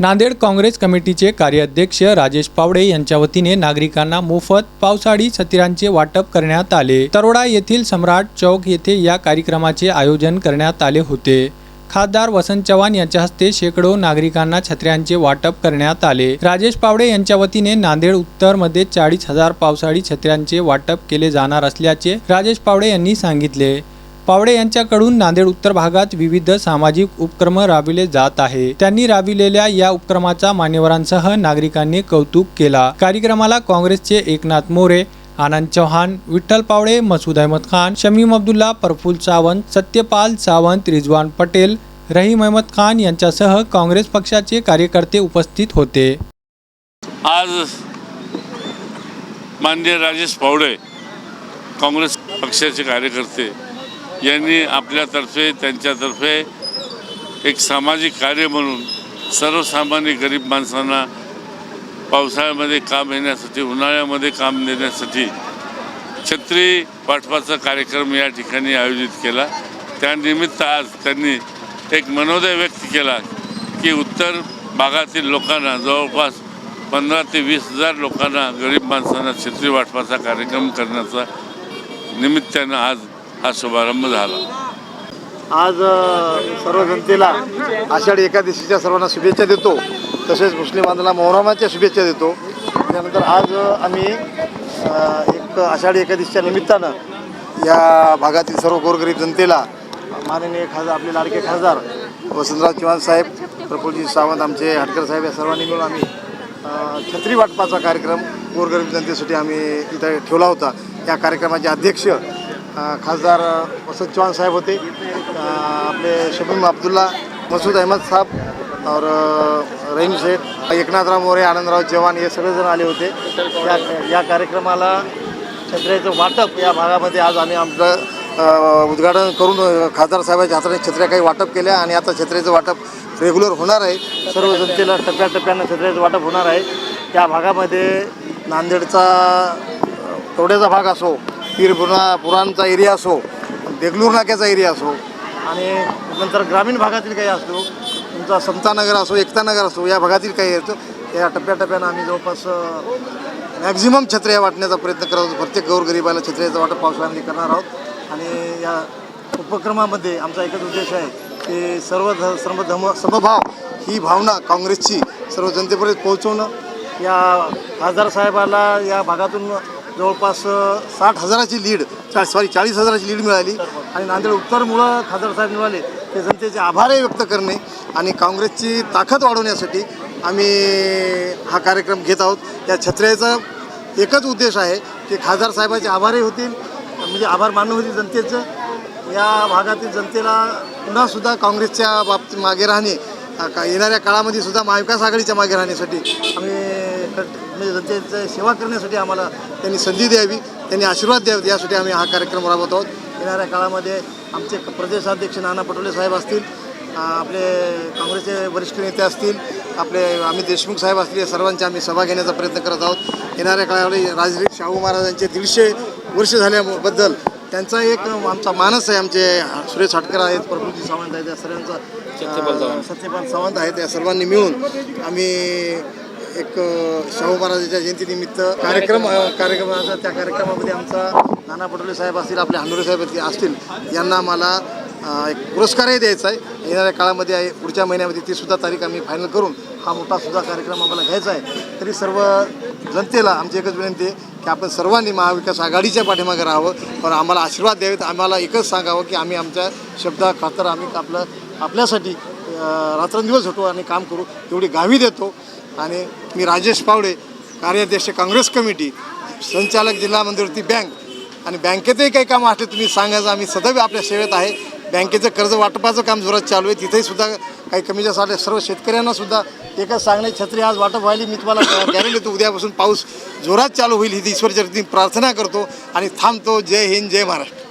नांदेड काँग्रेस कमिटीचे कार्याध्यक्ष राजेश पावडे यांच्या वतीने नागरिकांना मोफत पावसाळी छत्र्यांचे वाटप करण्यात आले. तरोडा येथील सम्राट चौक येथे या कार्यक्रमाचे आयोजन करण्यात आले होते. खासदार वसंत चव्हाण यांच्या हस्ते शेकडो नागरिकांना छत्र्यांचे वाटप करण्यात आले. राजेश पावडे यांच्या वतीने नांदेड उत्तरमध्ये चाळीस हजार पावसाळी छत्र्यांचे वाटप केले जाणार असल्याचे राजेश पावडे यांनी सांगितले. पावडे यांच्याकडून नांदेड उत्तर भागात विविध सामाजिक उपक्रम राबविले जात आहे. त्यांनी राबविलेल्या या उपक्रमाचा मान्यवरांसह नागरिकांनी कौतुक केला. कार्यक्रमाला काँग्रेसचे एकनाथ मोरे आनंद चौहान विठ्ठल पावडे मसूद अहमद खान शमीम अब्दुल्ला प्रफुल सावंत सत्यपाल सावंत रिजवान पटेल रहीम अहमद खान यांच्यासह काँग्रेस पक्षाचे कार्यकर्ते उपस्थित होते. आज माननीय राजेश पावडे काँग्रेस पक्षाचे कार्यकर्ते यांनी आपल्यातर्फे त्यांच्यातर्फे एक सामाजिक कार्य म्हणून सर्वसामान्य गरीब माणसांना पावसाळ्यामध्ये काम येण्यासाठी उन्हाळ्यामध्ये काम देण्यासाठी छत्री पाठवाचा कार्यक्रम या ठिकाणी आयोजित केला. त्यानिमित्त आज त्यांनी एक मनोदय व्यक्त केला की उत्तर भागातील लोकांना जवळपास पंधरा ते वीस हजार लोकांना गरीब माणसांना छत्री वाटपाचा कार्यक्रम करण्याचा निमित्तानं आज हा शुभारंभ झाला. आज सर्व जनतेला आषाढी एकादशीच्या सर्वांना शुभेच्छा देतो. तसेच मुस्लिम बांधवांना मोहरमाच्या शुभेच्छा देतो. त्यानंतर आज आम्ही एक आषाढी एकादशीच्या निमित्तानं या भागातील सर्व गोरगरीब जनतेला माननीय खासदार आपले लाडके खासदार वसंतराव चव्हाण साहेब प्रफुल्लजी सावंत आमचे हटकर साहेब या सर्वांनी मिळून आम्ही छत्री वाटपाचा कार्यक्रम गोरगरीब जनतेसाठी आम्ही इथं ठेवला होता. या कार्यक्रमाचे अध्यक्ष खासदार वसंत चव्हाण साहेब होते. आपले शबीम अब्दुल्ला मसूद अहमद साहब और रहीम शेख एकनाथराव मोरे आनंदराव चव्हाण हे सगळेजण आले होते. या या कार्यक्रमाला छत्र्याचं वाटप या भागामध्ये आज आम्ही आमचं उद्घाटन करून खासदार साहेबांच्या हाताने छत्र्या काही वाटप केल्या आणि आता छत्र्याचं वाटप रेग्युलर होणार आहे. सर्व जनतेला टप्प्याटप्प्यानं छत्र्याचं वाटप होणार आहे. त्या भागामध्ये नांदेडचा तोड्याचा भाग असो पीरपुरा पुराणचा एरिया असो देगलूर नाक्याचा एरिया असो आणि नंतर ग्रामीण भागातील काही असो तुमचा समतानगर असो एकतानगर असो या भागातील काही असो या टप्प्याटप्प्यानं आम्ही जवळपास मॅक्झिमम छत्र्या वाटण्याचा प्रयत्न करत आहोत. प्रत्येक गौरगरिबाला छत्र्याचा वाटप पावसाळ्यामध्ये करणार आहोत. आणि या उपक्रमामध्ये आमचा एकच उद्देश आहे की सर्व ध सर्व धम समभाव ही भावना काँग्रेसची सर्व जनतेपर्यंत पोहोचवणं. या खासदार साहेबाला या भागातून जवळपास साठ हजाराची लीड चा सॉरी चाळीस हजाराची लीड मिळाली. आणि नांदेड उत्तरमुळं खासदार साहेब मिळाले ते जनतेचे आभारही व्यक्त करणे आणि काँग्रेसची ताकद वाढवण्यासाठी आम्ही हा कार्यक्रम घेत आहोत. या छत्र्याचा एकच उद्देश आहे की खासदार साहेबाचे आभारही होतील म्हणजे आभार मानणं होतील जनतेचं. या भागातील जनतेला पुन्हा सुद्धा काँग्रेसच्या बाबतीत मागे राहणे का येणाऱ्या काळामध्ये सुद्धा महाविकास आघाडीच्या मागे राहण्यासाठी आम्ही म्हणजे जनतेचं सेवा करण्यासाठी आम्हाला त्यांनी संधी द्यावी त्यांनी आशीर्वाद द्यावे यासाठी आम्ही हा कार्यक्रम राबवत आहोत. येणाऱ्या काळामध्ये आमचे प्रदेशाध्यक्ष नाना पटोले साहेब असतील आपले काँग्रेसचे वरिष्ठ नेते असतील आपले अमित देशमुख साहेब असतील या सर्वांची आम्ही सभा घेण्याचा प्रयत्न करत आहोत. येणाऱ्या काळामध्ये राजरी शाहू महाराजांचे दीडशे वर्ष झाल्याबद्दल त्यांचा एक आमचा मानस आहे आमचे सुरेश हटकर आहेत प्रफुल्लजी सावंत आहेत या सर्वांचा सत्यपाल सावंत आहेत या सर्वांनी मिळून आम्ही एक शाहू महाराजांच्या जयंतीनिमित्त कार्यक्रम कार्यक्रमाचा त्या कार्यक्रमामध्ये आमचा नाना पटोले साहेब असतील आपले हंडोरे साहेब असतील यांना आम्हाला एक पुरस्कारही द्यायचा आहे. येणाऱ्या काळामध्ये आहे पुढच्या महिन्यामध्ये ती सुद्धा तारीख आम्ही फायनल करून हा मोठा सुद्धा कार्यक्रम आम्हाला घ्यायचा आहे. तरी सर्व जनतेला आमची एकच विनंती आहे की आपण सर्वांनी महाविकास आघाडीच्या पाठीमागे राहावं. पण आम्हाला आशीर्वाद द्यावेत. आम्हाला एकच सांगावं की आम्ही आमच्या शब्दा खातर आम्ही आपलं आपल्यासाठी रात्रंदिवस होतो आणि काम करू. एवढी गावी देतो. आणि मी राजेश पावडे कार्याध्यक्ष काँग्रेस कमिटी संचालक जिल्हा मध्यवर्ती बँक. आणि बँकेतही काही काम असले तुम्ही सांगायचं आम्ही सदैव आपल्या सेवेत आहे. बँकेचं कर्ज वाटपाचं काम जोरात चालू आहे. तिथेही सुद्धा काही कमी जास्त आले. सर्व शेतकऱ्यांना सुद्धा एकच सांगणे छत्री आज वाटप व्हायली. मी तुम्हाला गॅरंटी देतो उद्यापासून पाऊस जोरात चालू होईल ही ईश्वरचरती प्रार्थना करतो. आणि थांबतो. जय हिंद जय महाराष्ट्र.